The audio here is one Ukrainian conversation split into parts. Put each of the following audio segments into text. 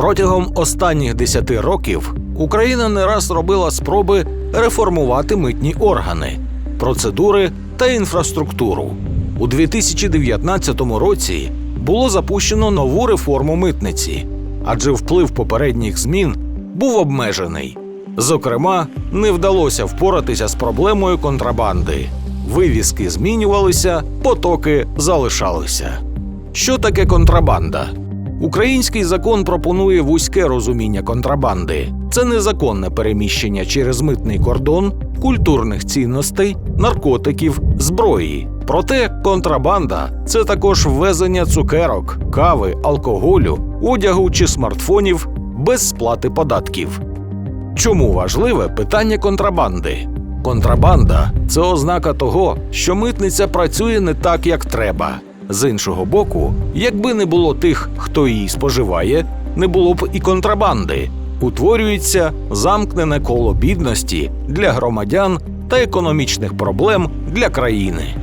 Протягом останніх 10 років Україна не раз робила спроби реформувати митні органи, процедури та інфраструктуру. У 2019 році було запущено нову реформу митниці, адже вплив попередніх змін був обмежений. Зокрема, не вдалося впоратися з проблемою контрабанди. Вивіски змінювалися, потоки залишалися. Що таке контрабанда? Український закон пропонує вузьке розуміння контрабанди. Це незаконне переміщення через митний кордон культурних цінностей, наркотиків, зброї. Проте контрабанда це також ввезення цукерок, кави, алкоголю, одягу чи смартфонів без сплати податків. Чому важливе питання контрабанди? Контрабанда це ознака того, що митниця працює не так, як треба. З іншого боку, якби не було тих, хто її споживає, не було б і контрабанди. Утворюється замкнене коло бідності для громадян та економічних проблем для країни.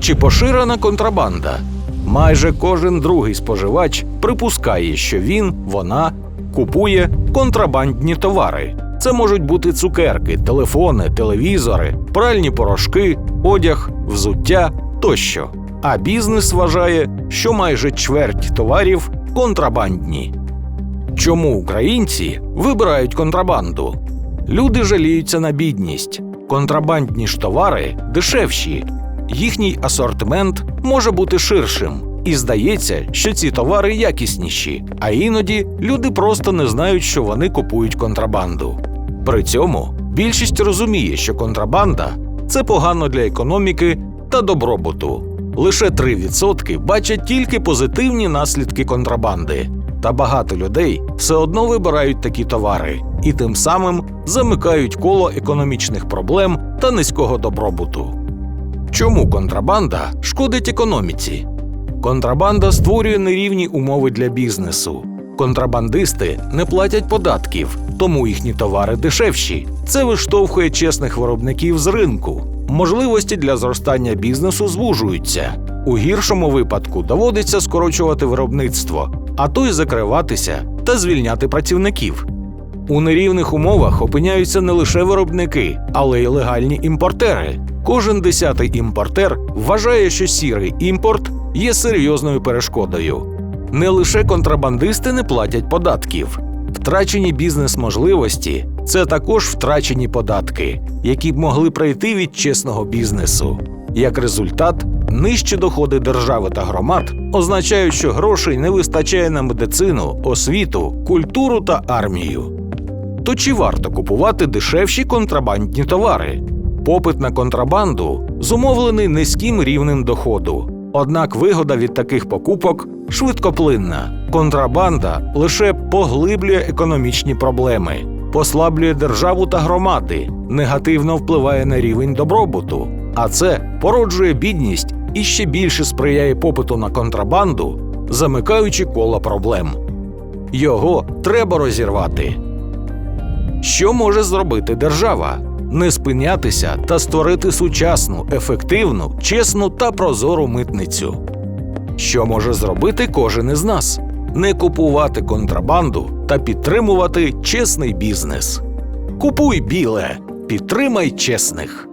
Чи поширена контрабанда? Майже кожен другий споживач припускає, що він, вона купує контрабандні товари. Це можуть бути цукерки, телефони, телевізори, пральні порошки, одяг, взуття тощо. А бізнес вважає, що майже чверть товарів контрабандні. Чому українці вибирають контрабанду? Люди жаліються на бідність. Контрабандні ж товари дешевші. Їхній асортимент може бути ширшим, і здається, що ці товари якісніші, а іноді люди просто не знають, що вони купують контрабанду. При цьому більшість розуміє, що контрабанда це погано для економіки та добробуту. Лише 3% бачать тільки позитивні наслідки контрабанди, та багато людей все одно вибирають такі товари і тим самим замикають коло економічних проблем та низького добробуту. Чому контрабанда шкодить економіці? Контрабанда створює нерівні умови для бізнесу. Контрабандисти не платять податків, тому їхні товари дешевші. Це виштовхує чесних виробників з ринку. Можливості для зростання бізнесу звужуються. У гіршому випадку доводиться скорочувати виробництво, а то й закриватися та звільняти працівників. У нерівних умовах опиняються не лише виробники, але й легальні імпортери. Кожен десятий імпортер вважає, що сірий імпорт є серйозною перешкодою. Не лише контрабандисти не платять податків. Втрачені бізнес-можливості це також втрачені податки, які б могли прийти від чесного бізнесу. Як результат, нижчі доходи держави та громад означають, що грошей не вистачає на медицину, освіту, культуру та армію. То чи варто купувати дешевші контрабандні товари? Попит на контрабанду зумовлений низьким рівнем доходу. Однак вигода від таких покупок швидкоплинна. Контрабанда лише поглиблює економічні проблеми, послаблює державу та громади, негативно впливає на рівень добробуту, а це породжує бідність і ще більше сприяє попиту на контрабанду, замикаючи коло проблем. Його треба розірвати. Що може зробити держава? Не спинятися та створити сучасну, ефективну, чесну та прозору митницю. Що може зробити кожен із нас? Не купувати контрабанду та підтримувати чесний бізнес. Купуй біле, підтримай чесних.